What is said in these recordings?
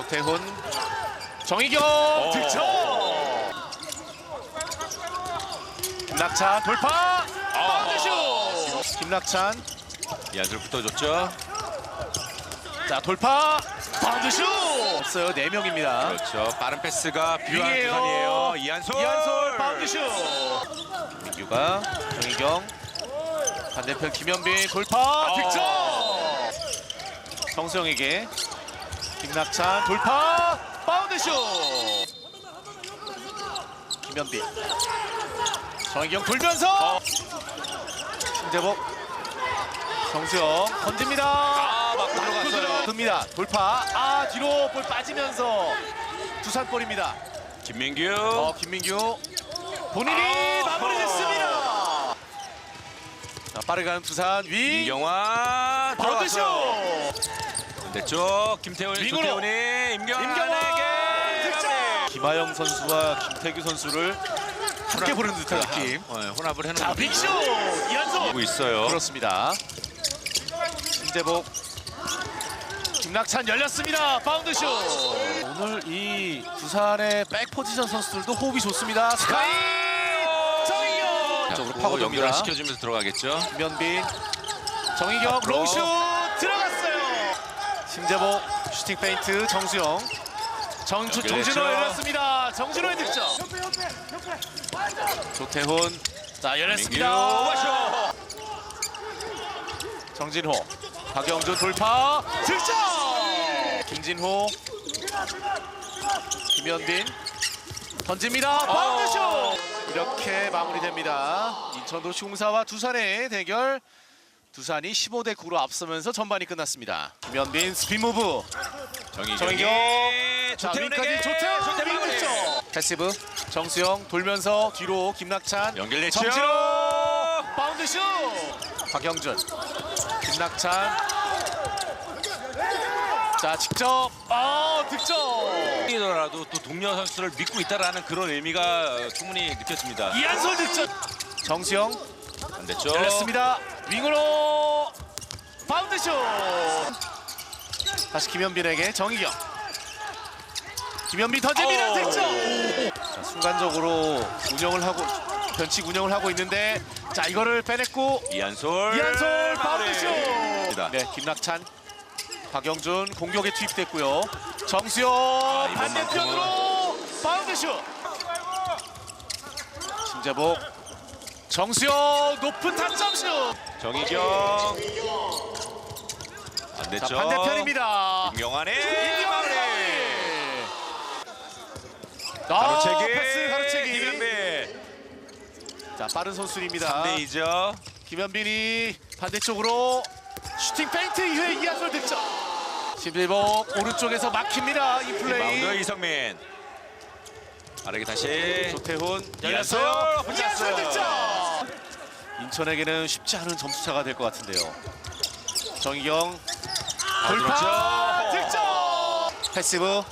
조태훈 정희경 어. 득점 김낙찬 돌파 바운드슛 김낙찬 이한솔 붙어줬죠. 자 돌파 바운드슛 없어요 네 명입니다 그렇죠. 빠른 패스가 필요한. 두산이에요. 이한솔. 이한솔 바운드슛 민규가 정희경 반대편 김현빈 돌파 어. 득점 정수영에게 김낙찬 돌파 바운드슛. 김현빈 정희경 돌면서. 신재복. 정수영 던집니다. 아, 맞고 들어갔어요. 듭니다. 돌파. 아 뒤로 볼 빠지면서 두산 볼입니다. 김민규. 어, 김민규. 본인이 아, 마무리했습니다. 자, 빠르게 가는 두산 위. 임경환 바운드슛. 됐죠. 김태훈, 임경환 임경환에게 득점. 김하영 선수와 김태규 선수를 함께 부르는 듯한 느낌. 네, 혼합을 해놓은 자, 이한솔. 보고 있어요. 그렇습니다. 신재복 김낙찬 열렸습니다. 바운드 슛. 오늘 이 두산의 백 포지션 선수들도 호흡이 좋습니다. 스카이 정희경 쪽으로 파고. 연결을 시켜주면서 들어가겠죠. 김현빈 정희경 들어갔어요 신재복 슈팅 페인트 정수영. 정주, 연결했죠. 정진호 열렸습니다. 정진호의 득점. 조태훈. 자 열렸습니다. 민규. 정진호. 박영준 돌파. 득점! 김진호. 김현빈. 던집니다. 바운드슛 이렇게 마무리됩니다. 인천도 시공사와 두산의 대결 두산이 15대 9로 앞서면서 전반이 끝났습니다. 김현빈 스피드 무브. 자 조태훈에게 조태훈 조태훈. 득점 패시브. 정수영 돌면서 뒤로 김낙찬. 연결됐죠. 정진호 바운드 슛. 박영준. 김낙찬. 자 직접. 아 득점. 이더라도 또 동료 선수를 믿고 있다라는 그런 의미가 충분히 느껴집니다. 이한솔 득점. 정수영. 안 됐죠. 열렸습니다 윙으로 바운드슛 다시 김현빈에게 정희경 김현빈 던집니다 오. 득점 자, 순간적으로 운영을 하고 변칙 운영을 하고 있는데 자 이거를 빼냈고 이한솔. 이한솔. 바운드슛 네 김낙찬 박영준 공격에 투입됐고요 정수영 이번만큼은. 반대편으로 바운드슛 심재복 정수영 높은 타점슛 정희경. 안자 됐죠. 반대편입니다 임경환의 임경환의 마무리. 아, 가로채기. 패스 가로채기 김현빈. 자 빠른 선수입니다 3대 2죠. 김현빈이 반대쪽으로 슈팅 페인트 이후에 이하솔 득점 심재복 오른쪽에서 막힙니다 이 플레이 마운드 이성민. 빠르게 다시. 조태훈 이하솔 열렸어요 이하솔. 득점 인천에게는 쉽지 않은 점수차가 될 것 같은데요. 정희경. 돌파! 들어왔죠. 득점! 패시브.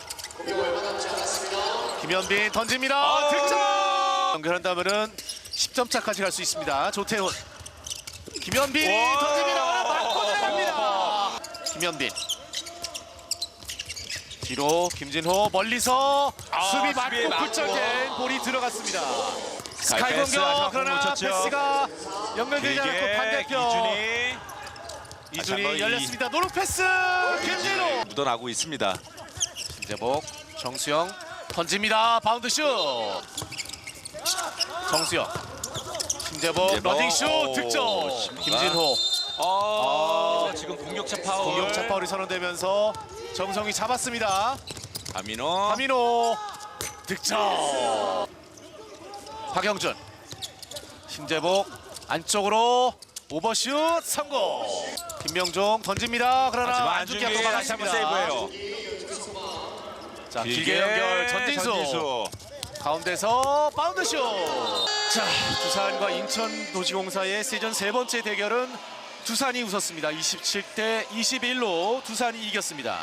김현빈 던집니다. 아, 득점! 연결한다면은 10점 차까지 갈 수 있습니다. 조태훈. 김현빈이 와. 던집니다. 맞고 들어갑니다. 김현빈. 뒤로 김진호 멀리서 아, 수비 맞고. 굴절된 볼이 들어갔습니다 스카이 패스 공격! 마지막 그러나 놓쳤죠. 패스가 연결되지 않고 길게 반대편. 이준이 이준이 한번 이- 열렸습니다. 노루 패스! 김진호 묻어나고 있습니다. 신재복 정수영 던집니다. 바운드 슛! 정수영 신재복 신재복. 러닝 슛! 오, 득점! 신부가. 김진호. 어, 지금 공격차 파울. 공격차 파울이 선언되면서 정성이 잡았습니다. 아미노. 하민호 득점 박영준. 신재복 안쪽으로 오버슛 성공. 김명종 던집니다. 그러나 안중기 안중기 한번 세이브예요. 자 길게 연결 전진수. 가운데서 바운드슛. 자 두산과 인천도시공사의 시즌 세 번째 대결은 두산이 웃었습니다. 27대 21로 두산이 이겼습니다